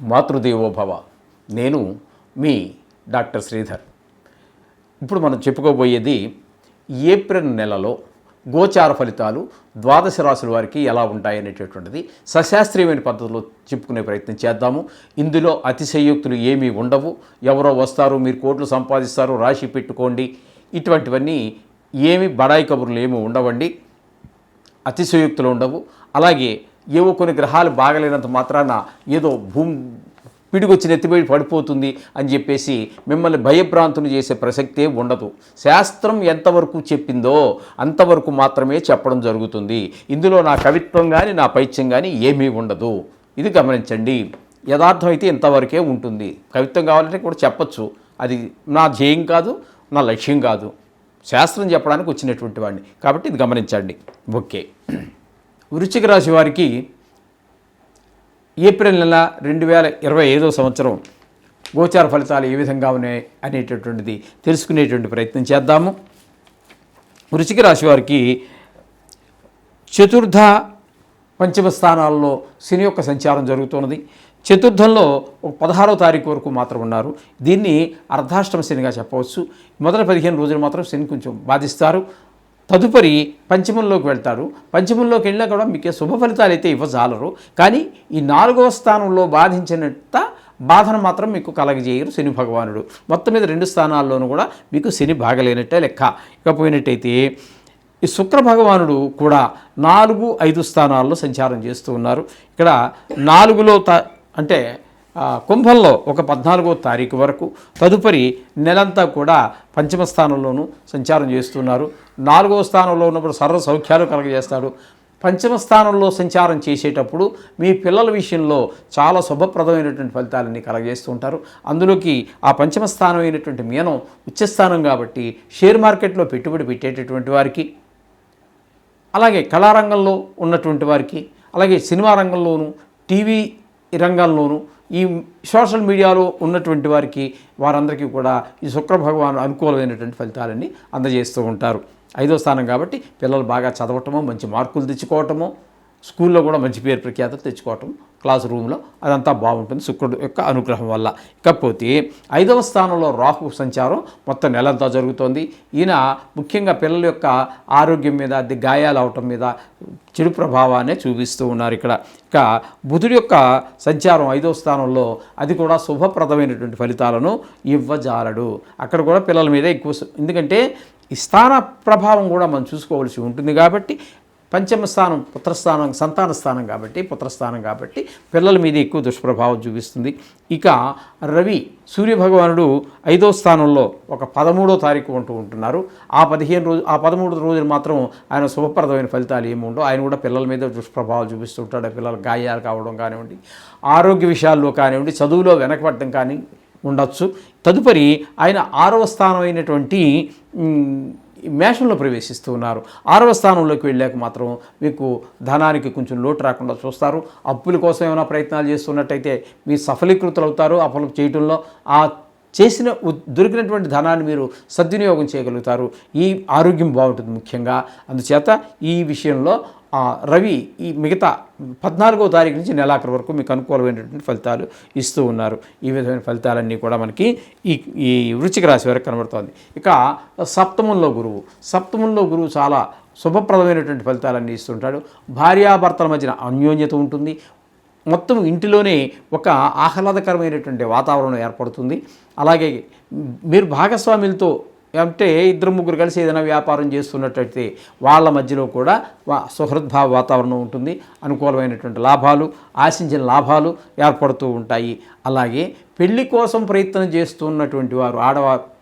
మాతృదేవోభవ. నేను మీ డాక్టర్ శ్రీధర్. ఇప్పుడు మనం చెప్పుకోబోయేది ఏప్రిల్ నెలలో గోచార ఫలితాలు ద్వాదశ రాశుల వారికి ఎలా ఉంటాయి అనేటటువంటిది సశాస్త్రీయమైన పద్ధతిలో చెప్పుకునే ప్రయత్నం చేద్దాము. ఇందులో అతిశయోక్తులు ఏమీ ఉండవు. ఎవరో వస్తారు మీరు కోట్లు సంపాదిస్తారు రాశి పెట్టుకోండి. ఇటువంటివన్నీ ఏమి బడాయి కబుర్లు ఏమి ఉండవండి. అతిశయోక్తులు ఉండవు. అలాగే ఏవో కొన్ని గ్రహాలు బాగలేనంత మాత్రాన ఏదో భూమి పిడిగొచ్చి నెత్తిపోయి పడిపోతుంది అని చెప్పేసి మిమ్మల్ని భయభ్రాంతులు చేసే ప్రసక్తే ఉండదు. శాస్త్రం ఎంతవరకు చెప్పిందో అంతవరకు మాత్రమే చెప్పడం జరుగుతుంది. ఇందులో నా కవిత్వం కానీ నా పైత్యం కానీ ఏమీ ఉండదు. ఇది గమనించండి. యథార్థం అయితే ఇంతవరకే ఉంటుంది. కవిత్వం కావాలంటే కూడా చెప్పచ్చు. అది నా ధ్యేయం కాదు నా లక్ష్యం కాదు. శాస్త్రం చెప్పడానికి వచ్చినటువంటి వాడిని. కాబట్టి ఇది గమనించండి. ఓకే. వృశ్చిక రాశి వారికి ఏప్రిల్ నెల రెండు వేల ఇరవై ఐదో సంవత్సరం గోచార ఫలితాలు ఏ విధంగా ఉన్నాయి అనేటటువంటిది తెలుసుకునేటువంటి ప్రయత్నం చేద్దాము. వృశ్చిక రాశి వారికి చతుర్థ పంచమ స్థానాల్లో శని యొక్క సంచారం జరుగుతున్నది. చతుర్థంలో ఒక పదహారో తారీఖు వరకు మాత్రం ఉన్నారు. దీన్ని అర్ధాష్టమ శనిగా చెప్పవచ్చు. మొదటి పదిహేను రోజులు మాత్రం శని కొంచెం బాధిస్తారు. తదుపరి పంచమంలోకి వెళ్తారు. పంచమంలోకి వెళ్ళినా కూడా మీకు శుభ ఫలితాలు అయితే ఇవ్వజాలరు. కానీ ఈ నాలుగవ స్థానంలో బాధించినంత బాధను మాత్రం మీకు కలగజేయరు శని భగవానుడు. మొత్తం మీద రెండు స్థానాల్లోనూ కూడా మీకు శని బాగలేనట్టే లెక్క. ఇకపోయినట్టయితే ఈ శుక్ర భగవానుడు కూడా నాలుగు ఐదు స్థానాల్లో సంచారం చేస్తూ ఉన్నారు. ఇక్కడ నాలుగులో త అంటే కుంభంలో ఒక పద్నాలుగో తారీఖు వరకు తదుపరి నెలంతా కూడా పంచమ స్థానంలోనూ సంచారం చేస్తున్నారు నాలుగో స్థానంలో ఉన్నప్పుడు సర్వ సౌఖ్యాలు కలగజేస్తాడు. పంచమ స్థానంలో సంచారం చేసేటప్పుడు మీ పిల్లల విషయంలో చాలా శుభప్రదమైనటువంటి ఫలితాలన్నీ కలగజేస్తూ ఉంటారు. అందులోకి ఆ పంచమ స్థానం అయినటువంటి మీనం ఉచ్చస్థానం కాబట్టి షేర్ మార్కెట్లో పెట్టుబడి పెట్టేటటువంటి వారికి అలాగే కళారంగంలో ఉన్నటువంటి వారికి అలాగే సినిమా రంగంలోనూ టీవీ రంగంలోనూ ఈ సోషల్ మీడియాలో ఉన్నటువంటి వారికి వారందరికీ కూడా ఈ శుక్ర భగవాను అనుకూలమైనటువంటి ఫలితాలన్నీ అందజేస్తూ ఉంటారు. ఐదో స్థానం కాబట్టి పిల్లలు బాగా చదవటము మంచి మార్కులు తెచ్చుకోవటము స్కూల్లో కూడా మంచి పేరు ప్రఖ్యాతలు తెచ్చుకోవటం క్లాస్ రూమ్లో అదంతా బాగుంటుంది శుక్రుడు యొక్క అనుగ్రహం వల్ల. ఇకపోతే ఐదవ స్థానంలో రాహు సంచారం మొత్తం నెలంతా జరుగుతోంది. ఈయన ముఖ్యంగా పిల్లల యొక్క ఆరోగ్యం మీద అది గాయాలు అవటం మీద చెడు ప్రభావాన్ని చూపిస్తూ ఉన్నారు ఇక్కడ. ఇక బుధుడి యొక్క సంచారం ఐదవ స్థానంలో అది కూడా శుభప్రదమైనటువంటి ఫలితాలను ఇవ్వజాలడు. అక్కడ కూడా పిల్లల మీద ఎక్కువ ఎందుకంటే ఈ స్థాన ప్రభావం కూడా మనం చూసుకోవాల్సి ఉంటుంది కాబట్టి పంచమ స్థానం పుత్రస్థానం సంతాన స్థానం కాబట్టి పుత్రస్థానం కాబట్టి పిల్లల మీద ఎక్కువ దుష్ప్రభావం చూపిస్తుంది. ఇక రవి సూర్యభగవానుడు ఐదో స్థానంలో ఒక పదమూడో తారీఖు ఉంటూ ఉంటున్నారు. ఆ పదిహేను రోజు ఆ పదమూడు రోజులు మాత్రం ఆయన శుభప్రదమైన ఫలితాలు ఏమి ఉండవు. ఆయన కూడా పిల్లల మీద దుష్ప్రభావం చూపిస్తుంటాడు పిల్లలు గాయాలు కావడం కానివ్వండి ఆరోగ్య విషయాల్లో కానివ్వండి చదువులో వెనకబడడం కానీ ఉండొచ్చు. తదుపరి ఆయన ఆరవ స్థానం అయినటువంటి మేషంలో ప్రవేశిస్తూ ఉన్నారు. ఆరవ స్థానంలోకి వెళ్ళాక మాత్రం మీకు ధనానికి కొంచెం లోటు రాకుండా చూస్తారు. అప్పుల కోసం ఏమైనా ప్రయత్నాలు చేస్తున్నట్టయితే మీ సఫలీకృతులు అవుతారు అప్పులు చేయటంలో ఆ చేసిన దొరికినటువంటి ధనాన్ని మీరు సద్వినియోగం చేయగలుగుతారు. ఈ ఆరోగ్యం బాగుంటుంది ముఖ్యంగా. అందుచేత ఈ విషయంలో రవి ఈ మిగతా పద్నాలుగో తారీఖు నుంచి నెలాఖరు వరకు మీకు అనుకూలమైనటువంటి ఫలితాలు ఇస్తూ ఉన్నారు. ఈ విధమైన ఫలితాలన్నీ కూడా మనకి ఈ ఈ వృచ్చిక రాశి వరకు కనబడుతోంది. ఇక సప్తమంలో గురువు. సప్తమంలో గురువు చాలా శుభప్రదమైనటువంటి ఫలితాలన్నీ ఇస్తుంటాడు. భార్యాభర్తల మధ్యన అన్యోన్యత ఉంటుంది. మొత్తం ఇంటిలోనే ఒక ఆహ్లాదకరమైనటువంటి వాతావరణం ఏర్పడుతుంది. అలాగే మీరు భాగస్వాములతో అంటే ఇద్దరు ముగ్గురు కలిసి ఏదైనా వ్యాపారం చేస్తున్నట్టయితే వాళ్ళ మధ్యలో కూడా సుహృద్భావ వాతావరణం ఉంటుంది. అనుకూలమైనటువంటి లాభాలు ఆశించిన లాభాలు ఏర్పడుతూ ఉంటాయి. అలాగే పెళ్ళి కోసం ప్రయత్నం చేస్తున్నటువంటి వారు ఆడవారు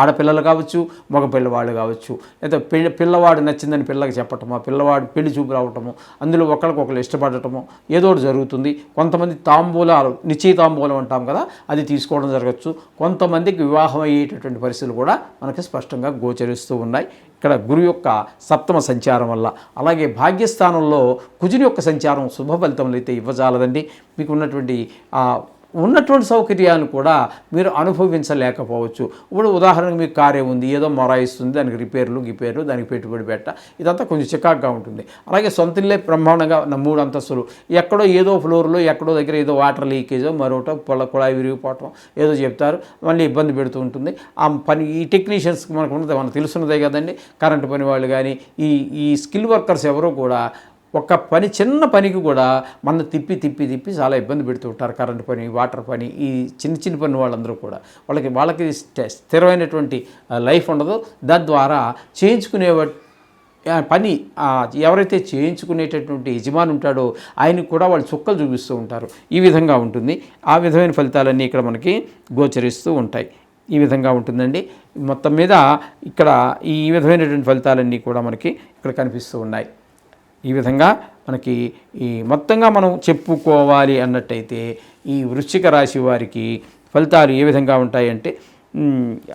ఆడపిల్లలు కావచ్చు మగ పిల్లవాళ్ళు కావచ్చు. లేదా పిల్ల పిల్లవాడు నచ్చిందని పిల్లకి చెప్పటమో పిల్లవాడు పెళ్ళి చూపు రావటము అందులో ఒకరికొకరు ఇష్టపడటము ఏదో ఒకటి జరుగుతుంది. కొంతమంది తాంబూలాలు నిశ్చయ తాంబూలం అంటాం కదా అది తీసుకోవడం జరగచ్చు. కొంతమందికి వివాహం అయ్యేటటువంటి పరిస్థితులు కూడా మనకి స్పష్టంగా గోచరిస్తూ ఉన్నాయి. ఇక్కడ గురు యొక్క సప్తమ సంచారం వల్ల. అలాగే భాగ్యస్థానంలో కుజుని యొక్క సంచారం శుభ ఫలితములు అయితే ఇవ్వజాలదండి. మీకు ఉన్నటువంటి ఉన్నటువంటి సౌకర్యాలను కూడా మీరు అనుభవించలేకపోవచ్చు. ఇప్పుడు ఉదాహరణకు మీకు కారే ఉంది ఏదో మొరాయిస్తుంది దానికి రిపేర్లు గిపేర్లు దానికి పెట్టుబడి పెట్ట ఇదంతా కొంచెం చికాగ్గా ఉంటుంది. అలాగే సొంత ఇల్లే బ్రహ్మాండంగా మూడు అంతస్తులు. ఎక్కడో ఏదో ఫ్లోర్లో ఎక్కడో దగ్గర ఏదో వాటర్ లీకేజో మరొకటో పొల కుళాయి విరిగిపోవటం ఏదో చెప్తారు. మళ్ళీ ఇబ్బంది పెడుతూ ఉంటుంది. ఆ పని ఈ టెక్నీషియన్స్కి మనకు ఉన్నది మనకు తెలుసున్నదే కదండి. కరెంటు పని వాళ్ళు కానీ ఈ ఈ స్కిల్ వర్కర్స్ ఎవరో కూడా ఒక పని చిన్న పనికి కూడా మన తిప్పి తిప్పి తిప్పి చాలా ఇబ్బంది పెడుతూ ఉంటారు. కరెంట్ పని వాటర్ పని ఈ చిన్న చిన్న పని వాళ్ళందరూ కూడా. వాళ్ళకి వాళ్ళకి స్థిరమైనటువంటి లైఫ్ ఉండదు. దాని ద్వారా చేయించుకునే పని ఎవరైతే చేయించుకునేటటువంటి యజమాని ఉంటాడో ఆయనకు కూడా వాళ్ళు చుక్కలు చూపిస్తూ ఉంటారు. ఈ విధంగా ఉంటుంది. ఆ విధమైన ఫలితాలన్నీ ఇక్కడ మనకి గోచరిస్తూ ఉంటాయి. ఈ విధంగా ఉంటుందండి. మొత్తం మీద ఇక్కడ ఈ విధమైనటువంటి ఫలితాలన్నీ కూడా మనకి ఇక్కడ కనిపిస్తూ ఉన్నాయి. ఈ విధంగా మనకి ఈ మొత్తంగా మనం చెప్పుకోవాలి అన్నట్టయితే ఈ వృశ్చిక రాశి వారికి ఫలితాలు ఏ విధంగా ఉంటాయంటే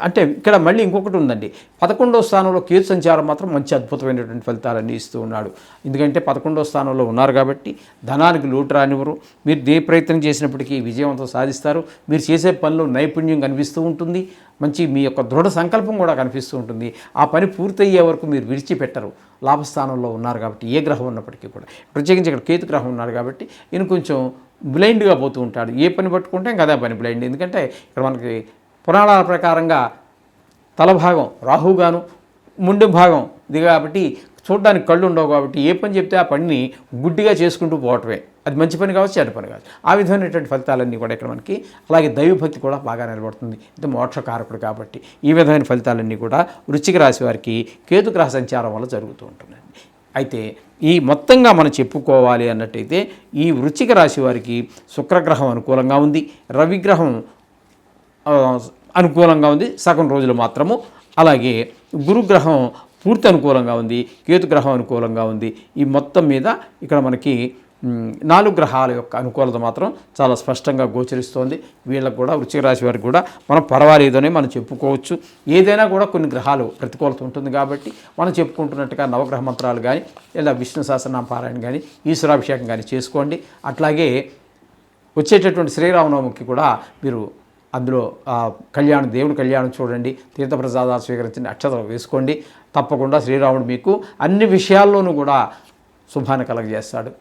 అంటే ఇక్కడ మళ్ళీ ఇంకొకటి ఉందండి. పదకొండవ స్థానంలో కేతు సంచారం మాత్రం మంచి అద్భుతమైనటువంటి ఫలితాలన్నీ ఇస్తూ ఉన్నాడు. ఎందుకంటే పదకొండవ స్థానంలో ఉన్నారు కాబట్టి ధనానికి లోటు రానివ్వరు. మీరు ఏ ప్రయత్నం చేసినప్పటికీ విజయవంతం సాధిస్తారు. మీరు చేసే పనిలో నైపుణ్యం కనిపిస్తూ ఉంటుంది. మంచి మీ యొక్క దృఢ సంకల్పం కూడా కనిపిస్తూ ఉంటుంది. ఆ పని పూర్తయ్యే వరకు మీరు విడిచిపెట్టరు. లాభస్థానంలో ఉన్నారు కాబట్టి ఏ గ్రహం ఉన్నప్పటికీ కూడా. ప్రత్యేకించి ఇక్కడ కేతు గ్రహం ఉన్నారు కాబట్టి ఈయన కొంచెం బ్లైండ్గా పోతూ ఉంటాడు. ఏ పని పట్టుకుంటే ఇంకా అదే పని బ్లైండ్ ఎందుకంటే ఇక్కడ మనకి పురాణాల ప్రకారంగా తలభాగం రాహుగాను ముండి భాగం ఇది కాబట్టి చూడడానికి కళ్ళు ఉండవు కాబట్టి ఏ పని చెప్తే ఆ పనిని గుడ్డిగా చేసుకుంటూ పోవటమే. అది మంచి పని కావచ్చు చెడ్డ పని కావచ్చు. ఆ విధమైనటువంటి ఫలితాలన్నీ కూడా ఇక్కడ మనకి అలాగే దైవభక్తి కూడా బాగా నిలబడుతుంది. ఇది మోక్షకారకుడు కాబట్టి ఈ విధమైన ఫలితాలన్నీ కూడా వృశ్చిక రాశి వారికి కేతు గ్రహ సంచారం వల్ల జరుగుతూ ఉంటుందండి. అయితే ఈ మొత్తంగా మనం చెప్పుకోవాలి అన్నట్టయితే ఈ వృశ్చిక రాశి వారికి శుక్రగ్రహం అనుకూలంగా ఉంది. రవిగ్రహం అనుకూలంగా ఉంది. సగం రోజులు మాత్రము. అలాగే గురుగ్రహం పూర్తి అనుకూలంగా ఉంది. కేతుగ్రహం అనుకూలంగా ఉంది. ఈ మొత్తం మీద ఇక్కడ మనకి నాలుగు గ్రహాల యొక్క అనుకూలత మాత్రం చాలా స్పష్టంగా గోచరిస్తోంది. వీళ్ళకు కూడా వృశ్చిక రాశి వారికి కూడా మనం పర్వాలేదని మనం చెప్పుకోవచ్చు. ఏదైనా కూడా కొన్ని గ్రహాలు ప్రతికూలత ఉంటుంది కాబట్టి మనం చెప్పుకుంటున్నట్టుగా నవగ్రహ మంత్రాలు కానీ లేదా విష్ణు సహస్రనామ పారాయణ కానీ ఈశ్వరాభిషేకం కానీ చేసుకోండి. అట్లాగే వచ్చేటటువంటి శ్రీరామనవమికి కూడా మీరు అందులో కళ్యాణ కళ్యాణం దేవుని కళ్యాణం చూడండి తీర్థప్రసాదాలు స్వీకరించిన అక్షతలు వేసుకోండి. తప్పకుండా శ్రీరాముడు మీకు అన్ని విషయాల్లోనూ కూడా శుభాన్ని కలగజేస్తాడు.